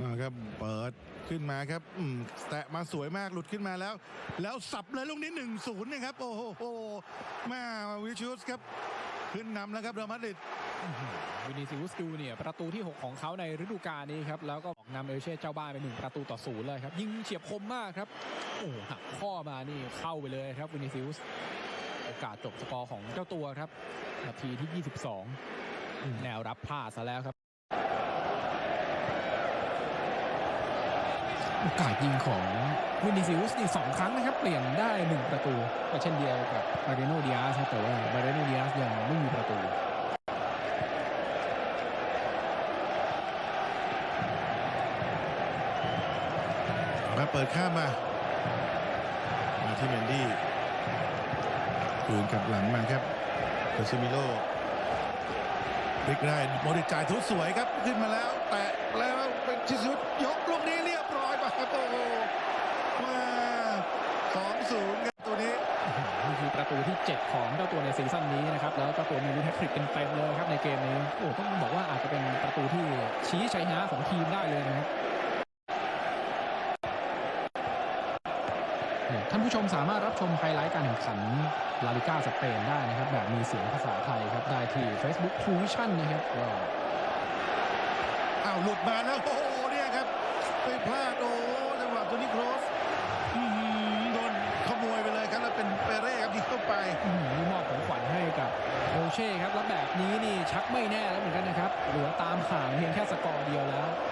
อ่าครับเปิดขึ้นมาครับอืมแตะมาสวยมากหลุดขึ้นมาแล้ว แล้วสับเลยลูกนี้หนึ่งศูนย์นะครับ โอ้โหแม่วิชูสครับ ขึ้นนำแล้วครับเรอัลมาดริดวินิซิอุสจูเนียร์ประตูที่ 6 ของเขาในฤดูกาลนี้ครับ แล้วก็ออกนำเอลเช่เจ้าบ้านไปหนึ่งประตูต่อศูนย์เลยครับ ยิงเฉียบคมมากครับ โอ้โหหักข้อมานี่เข้าไปเลยครับวินิซิอุสโอกาสจบสกอร์ของเจ้าตัวครับ นาทีที่ 22 แนวรับพลาดซะแล้วครับ โอกาสยิงของวินิซิอุสนี่สองครั้งนะครับ เปลี่ยนได้หนึ่งประตูก็เช่นเดียวกับบาเรโนดิอาสครับแต่ว่าบาเรโนดิอาสยังไม่มีประตูมาเปิดข้ามมา มาที่เมนดี้คืนกับหลังมาครับโคซิมิโล พลิกได้โมดิจ่ายทุกสวยครับขึ้นมาแล้ว แตะแล้วเป็นชิสุดยกลูกนี้เรียบร้อยไปครับโอ้โหมาสองศูนย์ครับตัวนี้นี่คือประตูที่ 7 ของเจ้าตัวในซีซั่นนี้นะครับแล้วเจ้าตัวมีลูกแฮตทริกเต็มๆเลยครับในเกมนี้โอ้ต้องบอกว่าอาจจะเป็นประตูที่ชี้ชัยชนะของทีมได้เลยนะครับเนี่ย ท่านผู้ชมสามารถรับชมไฮไลท์การแข่งขันลาลิก้าสเปนได้นะครับ แบบมีเสียงภาษาไทยครับ ได้ที่ Facebook True Vision นะครับก็อ้าวหลุดมาแล้ว โอ้โหเนี่ยครับ ไปพลาด โอ้โหจังหวะตัวนี้โครสอื้อหือโดนขโมยไปเลยครับ แล้วเป็นเปเร่ครับยิงเข้าไปอื้อหือมอบของขวัญให้กับโอเช่ครับ แล้วแบบนี้นี่ชักไม่แน่แล้วเหมือนกันนะครับ เหลือตามห่างเพียงแค่สกอร์เดียวแล้วโอ้โหดูดี